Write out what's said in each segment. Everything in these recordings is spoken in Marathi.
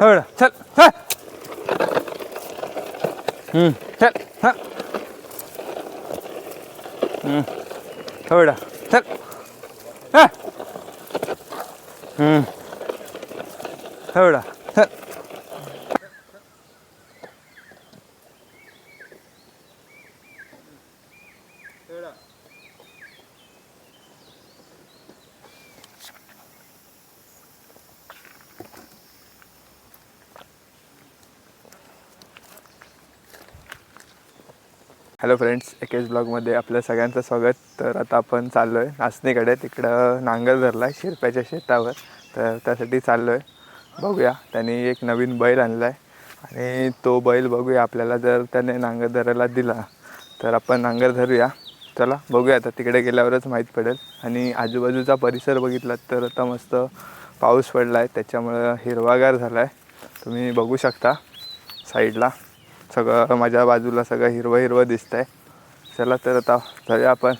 हवडा चल हा हम्म चल हा हम्म हवडा चल हा हम्म हवडा हॅलो फ्रेंड्स एकेच ब्लॉगमध्ये आपल्या सगळ्यांचं स्वागत. तर आता आपण चाललो आहे नाचणीकडे. तिकडं नांगर धरला आहे शिरप्याच्या शेतावर. तर त्यासाठी चाललो आहे बघूया. त्यांनी एक नवीन बैल आणला आहे आणि तो बैल बघूया आपल्याला जर त्याने नांगर धरायला दिला तर आपण नांगर धरूया. चला बघूया आता तिकडे गेल्यावरच माहीत पडेल. आणि आजूबाजूचा परिसर बघितला तर आता मस्त पाऊस पडला आहे त्याच्यामुळं हिरवागार झाला आहे तुम्ही बघू शकता साईडला सगळं माझ्या बाजूला सगळं हिरवं हिरवं दिसतं आहे चला तर आता जाऊया आपण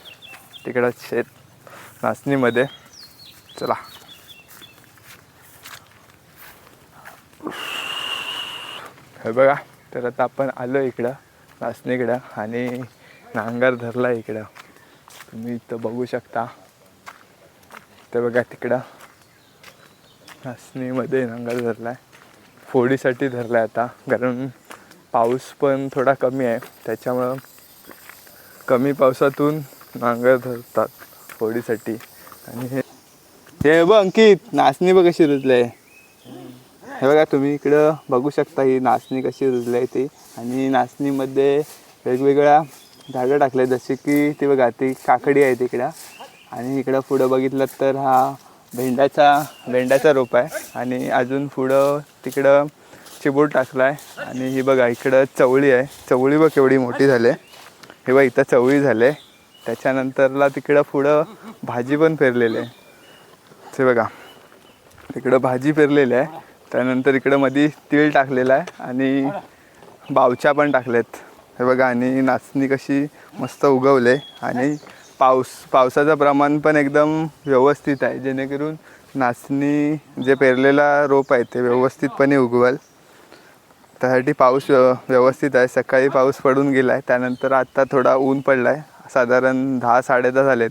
तिकडं शेत नाचणीमध्ये. चला. हे बघा तर आता आपण आलो इकडं नाचणीकडं आणि नांगर धरला इकडं. तुम्ही इथं बघू शकता. ते बघा तिकडं. नाचणीमध्ये नांगर धरला आहे फोडीसाठी धरला आहे आता कारण पाऊस पण थोडा कमी आहे. त्याच्यामुळं कमी पावसातून नांगर धरतात होडीसाठी. आणि हे हे बघ अंकित नाचणी बघ कशी रुजली आहे हे बघा तुम्ही इकडं बघू शकता ही नाचणी कशी रुजली आहे ती. आणि नाचणीमध्ये वेगवेगळ्या झाडं टाकले जसे की ती बघा ती काकडी आहे तिकडं. आणि इकडं पुढं बघितलं तर हा भेंड्याचा भेंड्याचा रोप आहे. आणि अजून पुढं तिकडं चिबूड टाकला आहे आणि ही बघा इकडं चवळी आहे. चवळी बघ केवढी मोठी झाली. आहे हे बघ इथं चवळी झाले. त्याच्यानंतरला तिकडं पुढं भाजी पण पेरलेली आहे. ते बघा इकडं भाजी पेरलेली आहे. त्यानंतर इकडं मध्ये तीळ टाकलेलं आहे आणि बावच्या पण टाकल्यात हे बघा आणि नाचणी कशी मस्त उगवले. आणि पाऊस पावसाचं प्रमाण पण एकदम व्यवस्थित आहे. जेणेकरून नाचणी जे पेरलेला रोप आहे ते व्यवस्थितपणे उगवल. त्यासाठी पाऊस व्यवस्थित आहे. सकाळी पाऊस पडून गेला आहे त्यानंतर आत्ता थोडा ऊन पडला आहे साधारण दहा साडेदहा झालेत.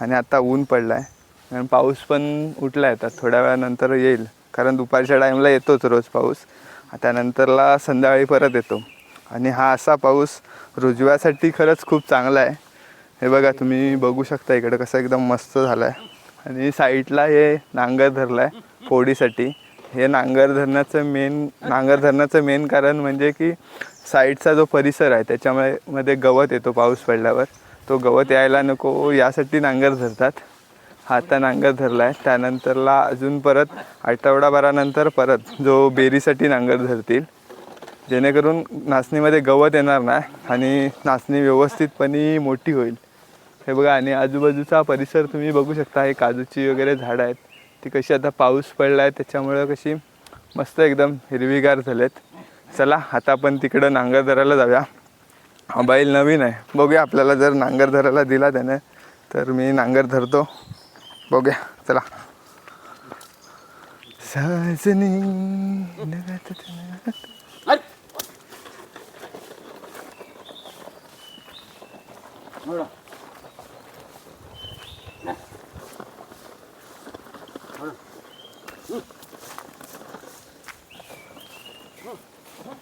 आणि आत्ता ऊन पडला आहे आणि पाऊस पण उठला आहे आता. थोड्या वेळानंतर येईल. कारण दुपारच्या टाईमला येतोच रोज पाऊस. त्यानंतरला संध्याकाळी परत येतो. आणि हा असा पाऊस रुजव्यासाठी खरंच खूप चांगला आहे. हे बघा तुम्ही बघू शकता इकडं कसं एकदम मस्त झालं आहे आणि साईडला हे नांगर धरलं आहे फोडीसाठी. हे नांगर धरण्याचं मेन नांगर धरण्याचं मेन कारण म्हणजे की साईडचा जो परिसर आहे त्याच्यामुळे मध्ये गवत येतो पाऊस पडल्यावर. तो गवत यायला नको यासाठी नांगर धरतात. हा आता नांगर धरला आहे त्यानंतरला अजून परत आठवडाभरानंतर परत जो बेरीसाठी नांगर धरतील. जेणेकरून नाचणीमध्ये गवत येणार नाही आणि नाचणी व्यवस्थितपणे मोठी होईल. हे बघा आणि आजूबाजूचा परिसर तुम्ही बघू शकता. हे काजूची वगैरे झाडं आहेत. ती कशी आता पाऊस पडला आहे त्याच्यामुळं कशी मस्त एकदम हिरवीगार झालेत. चला आता आपण तिकडं नांगर धरायला जाऊया. हा बैल नवीन आहे. बघूया आपल्याला जर नांगर धरायला दिला त्याने तर मी नांगर धरतो. बघूया चला. सजनी नगत नगत. हम्म, चल, चल, चल. हा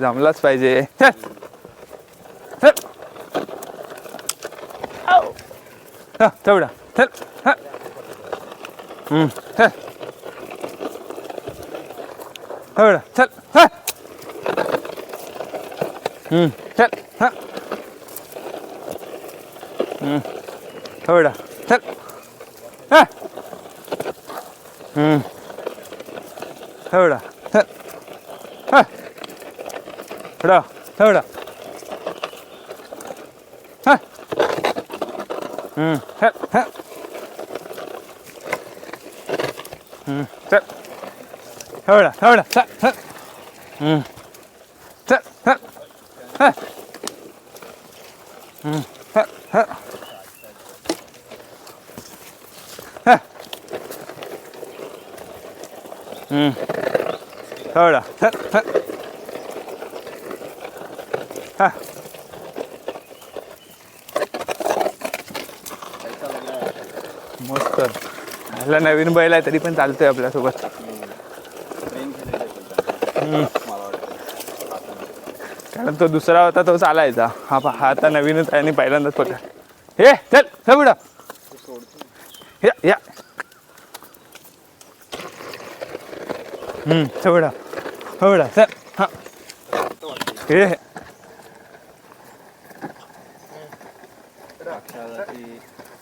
जमलाच पाहिजे चल. चल. हा, तेवढा चल हा. हम्म, चल. तेवढा चल हा. हम्म, चल हा. हम्म, तेवढा चल हा. हम्म. तेवढा चल हा. तेवढा तेवढा हा. हम्म, चल हा. हम्म, चल तेवढा तेवढा चल चल हम्म. चल चल हा. हम्म, चल हा. हा. हम्म. थोडा ह, ह. हा. मस्त ह्याला नवीन बैल आहे तरी पण चालतोय आपल्यासोबत. कारण तो दुसरा होता तो चालायचा. हा पा- हा आता नवीनच आहे आणि पहिल्यांदाच पकड. हे चल सगळं या या. हम्म चवडा चवडा हो चल हा हे.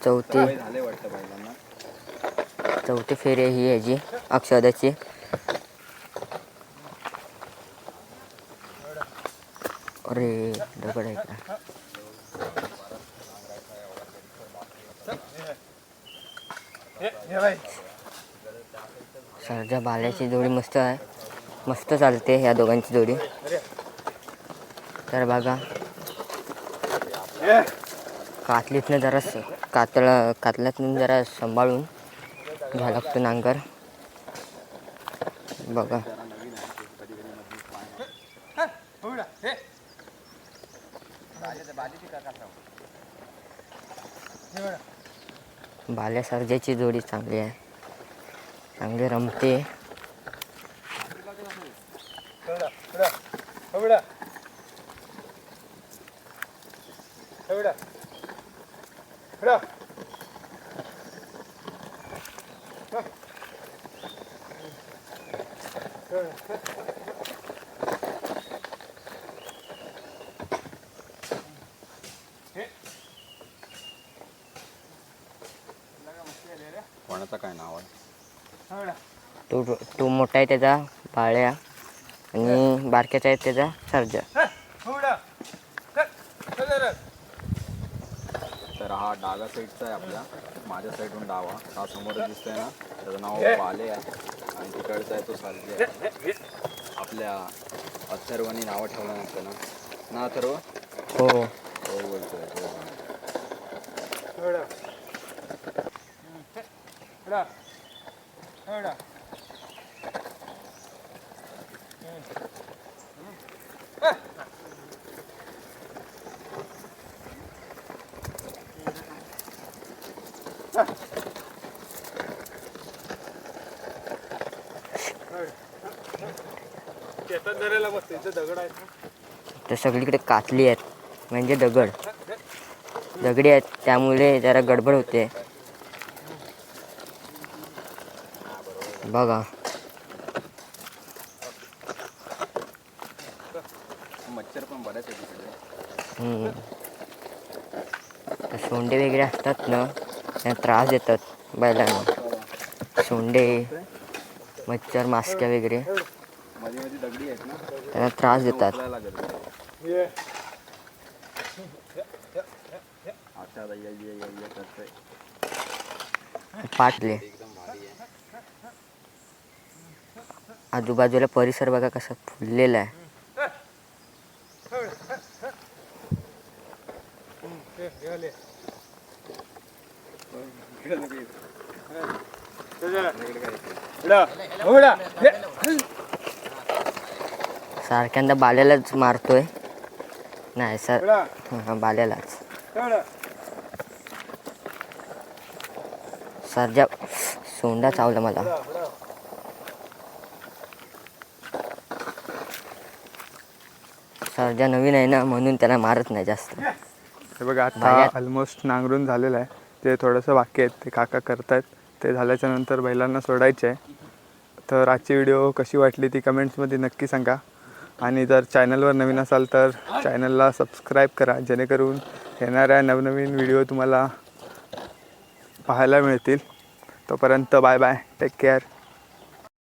चौथी. चौथी फेरी आहे ही ह्याची अक्षदाची. अरे दगड आहे का सरजा बाल्याची जोडी मस्त आहे. मस्त चालते या दोघांची जोडी. तर बघा. कातलीतनं जरा कातळ कातल्यातून जरा सांभाळून. घ्या लागतं नांगर. बघा. बाल्या सर्जाची जोडी चांगली आहे. चांगली रमते. कोणाचं काय नाव आहे? तो तो मोठा आहे त्याचा बाळ्या. आणि बारक्याचा आहे त्याचा सर्जा. तर हा डागा साईडचा आहे आपल्या. माझ्या साईडहून डावा. हा समोर दिसतोय ना. त्याचं नाव बाले आहे. आणि तिकडचा आहे तो आहे आपल्या अथर्वानी नावं ठेवलं नसतं ना? ना अथर्व? हो. हो बोलतोय तो तर सगळीकडे कातली आहेत म्हणजे दगड. दगडी आहेत त्यामुळे जरा गडबड होते. बघा. मच्छर पण बऱ्याच आहे तिकडे हम्म. तर सोंडे वगैरे असतात ना त्यांना त्रास देतात बैलांना. सोंडे मच्छर मास्क्या वगैरे. त्यांना त्रास देतात. पाटले एकदम भारी आहे आजूबाजूला परिसर बघा कसा फुललेला आहे. सारख्यांदा बाल्यालाच मारतोय. नाही सर हां बाल्यालाच. सरजा सोंडा चावला मला. सरजा नवीन आहे ना म्हणून त्याला मारत नाही जास्त. हे बघा आता ऑलमोस्ट नांगरून झालेलं आहे. ते थोडंसं बाकी आहेत ते काका करतायत. ते झाल्याच्यानंतर बैलांना सोडायचे आहे तर आजची व्हिडिओ कशी वाटली ती कमेंट्समध्ये नक्की सांगा. आणि जर चॅनलवर नवीन असाल तर चॅनलला सबस्क्राईब करा जेणेकरून येणाऱ्या नवनवीन व्हिडिओ तुम्हाला पाहायला मिळतील. तोपर्यंत बाय बाय टेक केअर